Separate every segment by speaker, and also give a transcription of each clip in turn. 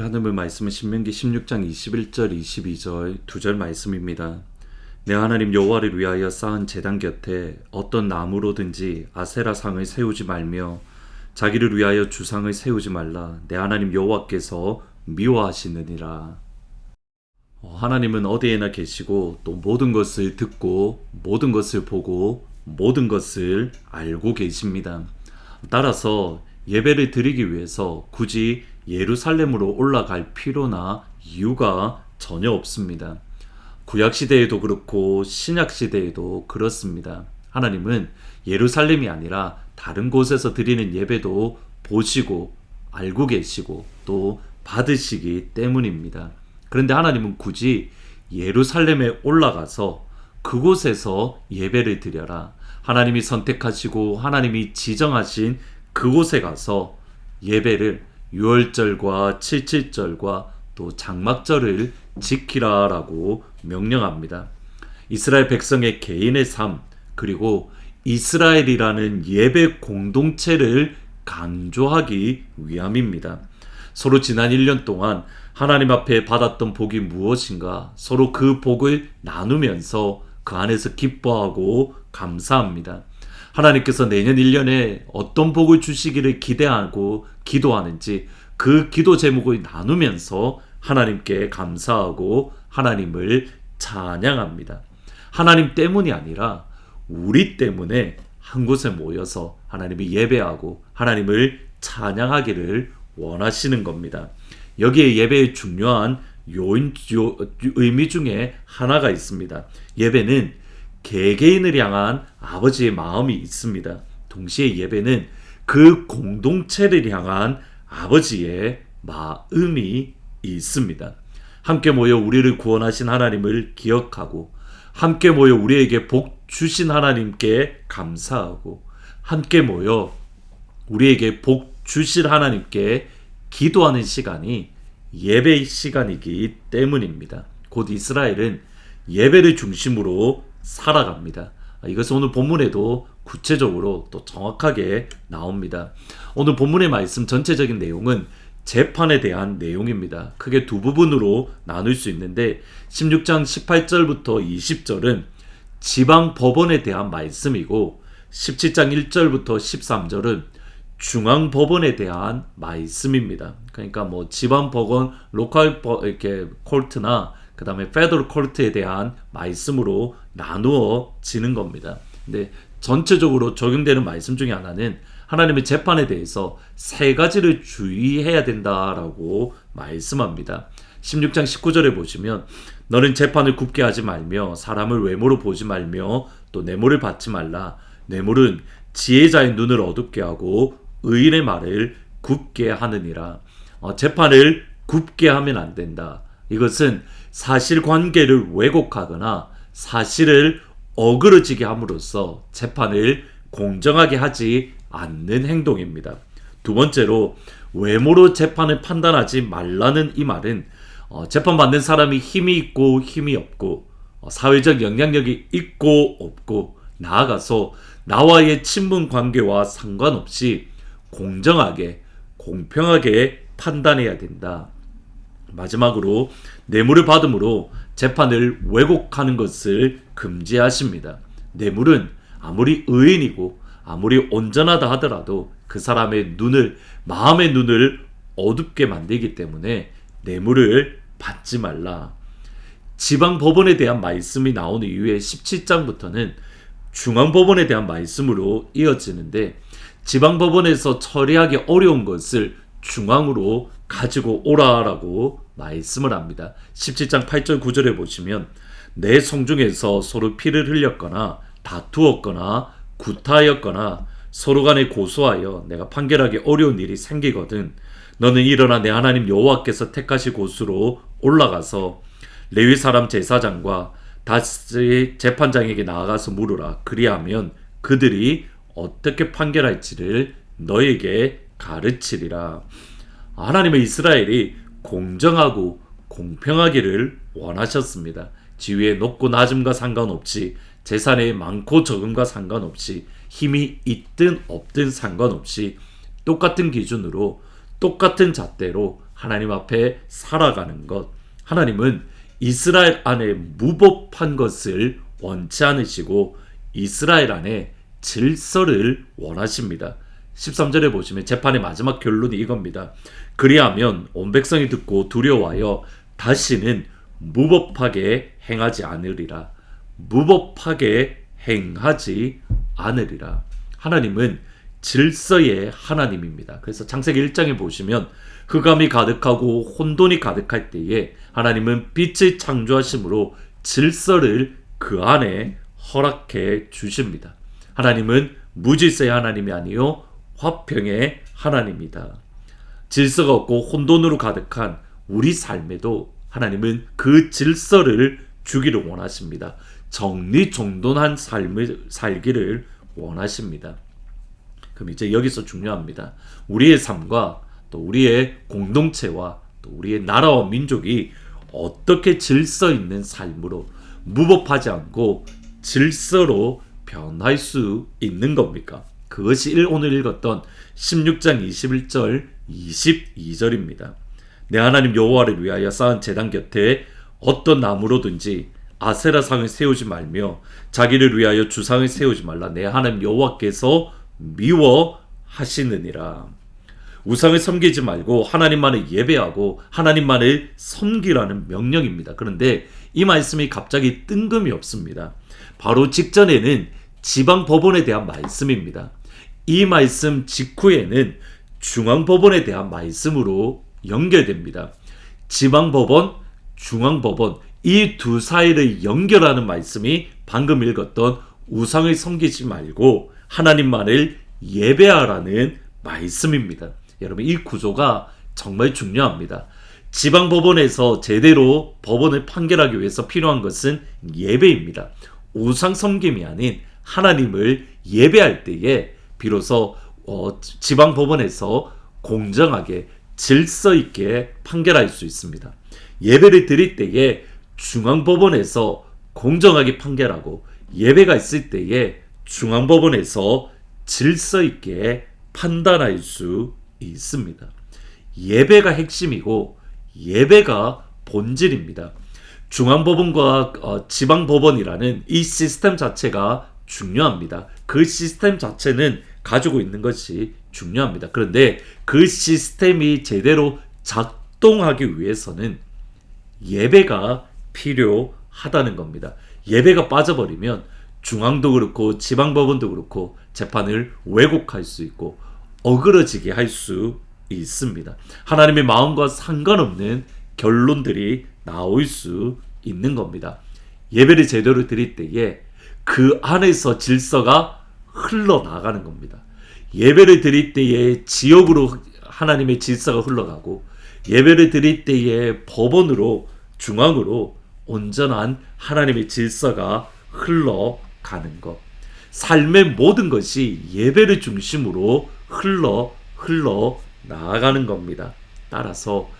Speaker 1: 오늘 하늘의 말씀은 신명기 16장 21절 22절 두 절 말씀입니다. 내 하나님 여호와를 위하여 쌓은 제단 곁에 어떤 나무로든지 아세라 상을 세우지 말며 자기를 위하여 주상을 세우지 말라. 내 하나님 여호와께서 미워하시느니라. 어, 하나님은 어디에나 계시고 또 모든 것을 듣고 모든 것을 보고 모든 것을 알고 계십니다. 따라서 예배를 드리기 위해서 굳이 예루살렘으로 올라갈 필요나 이유가 전혀 없습니다. 구약 시대에도 그렇고 신약 시대에도 그렇습니다. 하나님은 예루살렘이 아니라 다른 곳에서 드리는 예배도 보시고 알고 계시고 또 받으시기 때문입니다. 그런데 하나님은 굳이 예루살렘에 올라가서 그곳에서 예배를 드려라. 하나님이 선택하시고 하나님이 지정하신 그곳에 가서 예배를 6월절과 77절과 또 장막절을 지키라라고 명령합니다. 이스라엘 백성의 개인의 삶 그리고 이스라엘이라는 예배 공동체를 강조하기 위함입니다. 서로 지난 1년 동안 하나님 앞에 받았던 복이 무엇인가 서로 그 복을 나누면서 그 안에서 기뻐하고 감사합니다. 하나님께서 내년 1년에 어떤 복을 주시기를 기대하고 기도하는지 그 기도 제목을 나누면서 하나님께 감사하고 하나님을 찬양합니다. 하나님 때문이 아니라 우리 때문에 한 곳에 모여서 하나님을 예배하고 하나님을 찬양하기를 원하시는 겁니다. 여기에 예배의 중요한 요인, 요, 의미 중에 하나가 있습니다. 예배는 개개인을 향한 아버지의 마음이 있습니다. 동시에 예배는 그 공동체를 향한 아버지의 마음이 있습니다. 함께 모여 우리를 구원하신 하나님을 기억하고 함께 모여 우리에게 복 주신 하나님께 감사하고 함께 모여 우리에게 복 주실 하나님께 기도하는 시간이 예배 시간이기 때문입니다. 곧 이스라엘은 예배를 중심으로 살아갑니다. 이것은 오늘 본문에도 구체적으로 또 정확하게 나옵니다. 오늘 본문의 말씀 전체적인 내용은 재판에 대한 내용입니다. 크게 두 부분으로 나눌 수 있는데 16장 18절부터 20절은 지방 법원에 대한 말씀이고 17장 1절부터 13절은 중앙 법원에 대한 말씀입니다. 그러니까 뭐 지방 법원, 로컬 버, 이렇게 콜트나 그다음에 페더럴 콜트에 대한 말씀으로 나누어지는 겁니다. 근데 전체적으로 적용되는 말씀 중에 하나는 하나님의 재판에 대해서 세 가지를 주의해야 된다라고 말씀합니다. 16장 19절에 보시면 너는 재판을 굽게 하지 말며 사람을 외모로 보지 말며 또 뇌물을 받지 말라. 뇌물은 지혜자의 눈을 어둡게 하고 의인의 말을 굽게 하느니라. 어, 재판을 굽게 하면 안 된다. 이것은 사실관계를 왜곡하거나 사실을 어그러지게 함으로써 재판을 공정하게 하지 않는 행동입니다. 두 번째로 외모로 재판을 판단하지 말라는 이 말은 어, 재판받는 사람이 힘이 있고 힘이 없고 어, 사회적 영향력이 있고 없고 나아가서 나와의 친분 관계와 상관없이 공정하게 공평하게 판단해야 된다. 마지막으로 뇌물을 받음으로 재판을 왜곡하는 것을 금지하십니다. 뇌물은 아무리 의인이고 아무리 온전하다 하더라도 그 사람의 눈을 마음의 눈을 어둡게 만들기 때문에 뇌물을 받지 말라. 지방 법원에 대한 말씀이 나오는 이후에 17장부터는 중앙 법원에 대한 말씀으로 이어지는데 지방 법원에서 처리하기 어려운 것을 중앙으로 가지고 오라라고 말씀을 합니다. 17장 8절 9절에 보시면 내 성중에서 서로 피를 흘렸거나 다투었거나 구타하였거나 서로 간에 고소하여 내가 판결하기 어려운 일이 생기거든 너는 일어나 내 하나님 여호와께서 택하시 곳으로 올라가서 레위 사람 제사장과 다시 재판장에게 나아가서 물으라 그리하면 그들이 어떻게 판결할지를 너에게 가르치리라 하나님의 이스라엘이 공정하고 공평하기를 원하셨습니다. 지위의 높고 낮음과 상관없이 재산의 많고 적음과 상관없이 힘이 있든 없든 상관없이 똑같은 기준으로 똑같은 잣대로 하나님 앞에 살아가는 것. 하나님은 이스라엘 안에 무법한 것을 원치 않으시고 이스라엘 안에 질서를 원하십니다. 13절에 보시면 재판의 마지막 결론이 이겁니다. 그리하면 온 백성이 듣고 두려워하여 다시는 무법하게 행하지 않으리라. 무법하게 행하지 않으리라. 하나님은 질서의 하나님입니다. 그래서 창세기 1장에 보시면 흑암이 가득하고 혼돈이 가득할 때에 하나님은 빛을 창조하심으로 질서를 그 안에 허락해 주십니다. 하나님은 무질서의 하나님이 아니요 화평의 하나님이다. 질서가 없고 혼돈으로 가득한 우리 삶에도 하나님은 그 질서를 주기를 원하십니다. 정리정돈한 삶을 살기를 원하십니다. 그럼 이제 여기서 중요합니다. 우리의 삶과 또 우리의 공동체와 또 우리의 나라와 민족이 어떻게 질서 있는 삶으로 무법하지 않고 질서로 변할 수 있는 겁니까? 그것이 오늘 읽었던 16장 21절 22절입니다. 내 하나님 여호와를 위하여 쌓은 제단 곁에 어떤 나무로든지 아세라 상을 세우지 말며 자기를 위하여 주상을 세우지 말라 내 하나님 여호와께서 미워 하시느니라. 우상을 섬기지 말고 하나님만을 예배하고 하나님만을 섬기라는 명령입니다. 그런데 이 말씀이 갑자기 뜬금이 없습니다. 바로 직전에는 지방 법원에 대한 말씀입니다. 이 말씀 직후에는 중앙 법원에 대한 말씀으로 연결됩니다. 지방 법원, 중앙 법원 이 두 사이를 연결하는 말씀이 방금 읽었던 우상을 섬기지 말고 하나님만을 예배하라는 말씀입니다. 여러분 이 구조가 정말 중요합니다. 지방 법원에서 제대로 법원을 판결하기 위해서 필요한 것은 예배입니다. 우상 섬김이 아닌 하나님을 예배할 때에 비로소 어, 지방 법원에서 공정하게 질서 있게 판결할 수 있습니다. 예배를 드릴 때에 중앙 법원에서 공정하게 판결하고 예배가 있을 때에 중앙 법원에서 질서 있게 판단할 수 있습니다. 예배가 핵심이고 예배가 본질입니다. 중앙법원과 어, 지방법원이라는 이 시스템 자체가 중요합니다. 그 시스템 자체는 가지고 있는 것이 중요합니다. 그런데 그 시스템이 제대로 작동하기 위해서는 예배가 필요하다는 겁니다. 예배가 빠져버리면 중앙도 그렇고 지방법원도 그렇고 재판을 왜곡할 수 있고 어그러지게 할 수 있습니다. 하나님의 마음과 상관없는 결론들이 나올 수 있는 겁니다. 예배를 제대로 드릴 때에 그 안에서 질서가 흘러나가는 겁니다. 예배를 드릴 때에 지역으로 하나님의 질서가 흘러가고 예배를 드릴 때에 법원으로 중앙으로 온전한 하나님의 질서가 흘러가는 것. 삶의 모든 것이 예배를 중심으로 흘러 흘러 나아가는 겁니다. 따라서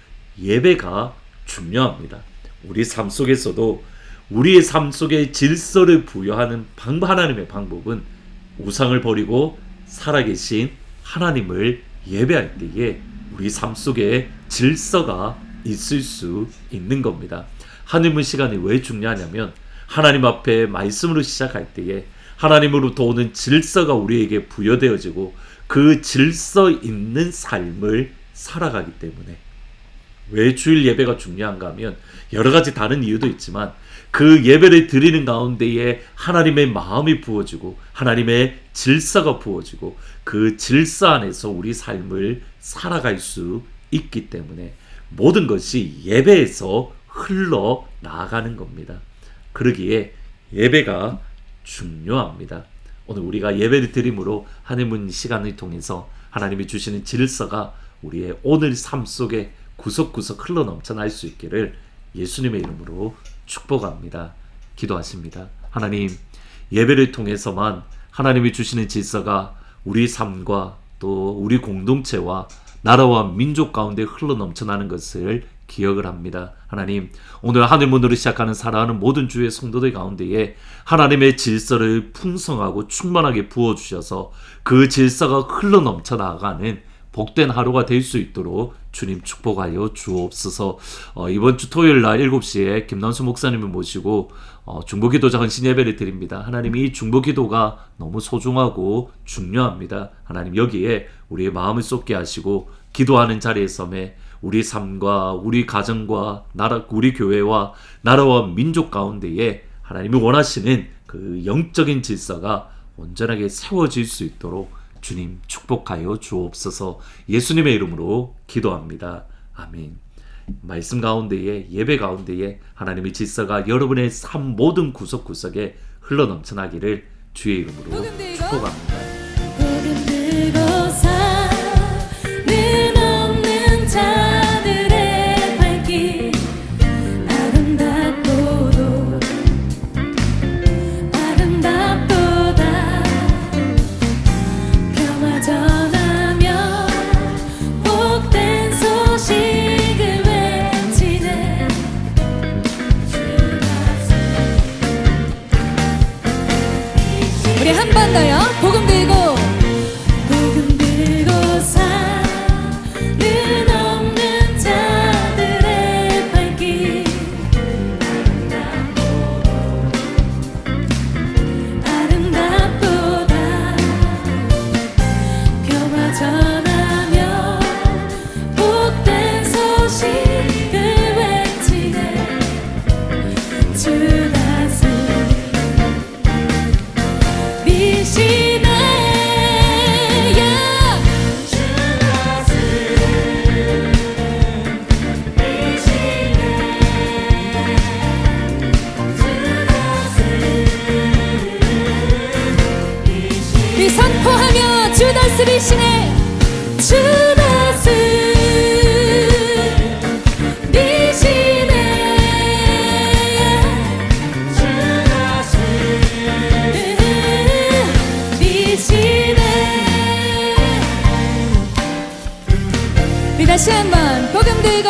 Speaker 1: 예배가 중요합니다. 우리 삶 속에서도 우리의 삶 속에 질서를 부여하는 방 하나님의 방법은 우상을 버리고 살아계신 하나님을 예배할 때에 우리 삶 속에 질서가 있을 수 있는 겁니다. 하늘문 시간이 왜 중요하냐면 하나님 앞에 말씀으로 시작할 때에 하나님으로부터 오는 질서가 우리에게 부여되어지고 그 질서 있는 삶을 살아가기 때문에 왜 주일 예배가 중요한가 하면 여러 가지 다른 이유도 있지만 그 예배를 드리는 가운데에 하나님의 마음이 부어지고 하나님의 질서가 부어지고 그 질서 안에서 우리 삶을 살아갈 수 있기 때문에 모든 것이 예배에서 흘러 나가는 겁니다. 그러기에 예배가 중요합니다. 오늘 우리가 예배를 드림으로 하늘문 시간을 통해서 하나님이 주시는 질서가 우리의 오늘 삶 속에 구석구석 흘러 넘쳐날 수 있기를 예수님의 이름으로 축복합니다. 기도하십니다. 하나님, 예배를 통해서만 하나님이 주시는 질서가 우리 삶과 또 우리 공동체와 나라와 민족 가운데 흘러 넘쳐나는 것을 기억을 합니다. 하나님, 오늘 하늘 문으로 시작하는 사랑하는 모든 주의 성도들 가운데에 하나님의 질서를 풍성하고 충만하게 부어주셔서 그 질서가 흘러 넘쳐 나가는 복된 하루가 될 수 있도록 주님 축복하여 주옵소서. 어, 이번 주 토요일 날 7시에 김남수 목사님을 모시고 어, 중보기도자 헌신 예배를 드립니다. 하나님 이 중보기도가 너무 소중하고 중요합니다. 하나님 여기에 우리의 마음을 쏟게 하시고 기도하는 자리에서 매 우리 삶과 우리 가정과 나라 우리 교회와 나라와 민족 가운데에 하나님이 원하시는 그 영적인 질서가 온전하게 세워질 수 있도록 주님 축복하여 주옵소서 예수님의 이름으로 기도합니다. 아멘. 말씀 가운데에 예배 가운데에 하나님의 질서가 여러분의 삶 모든 구석구석에 흘러넘쳐나기를 주의 이름으로 축복합니다.
Speaker 2: 다시 한번 복음 들고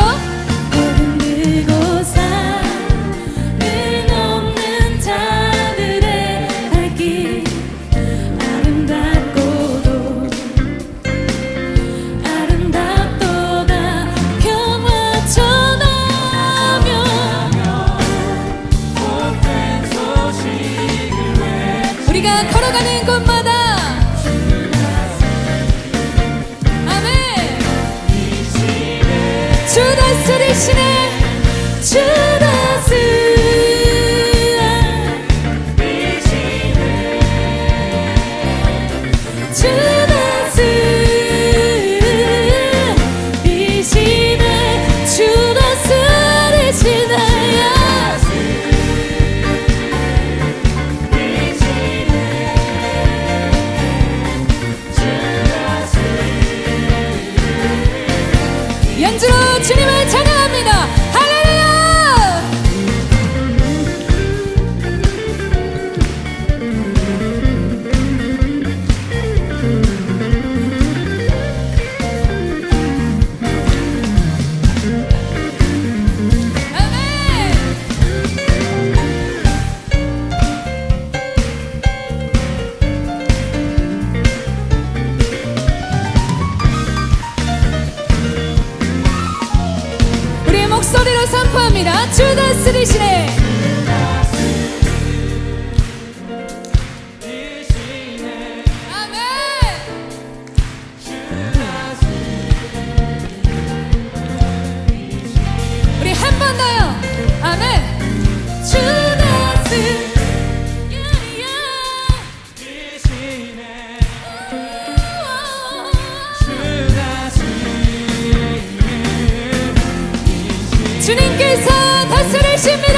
Speaker 2: 다스리시네 주 선포합니다. 주 다스리시네. 주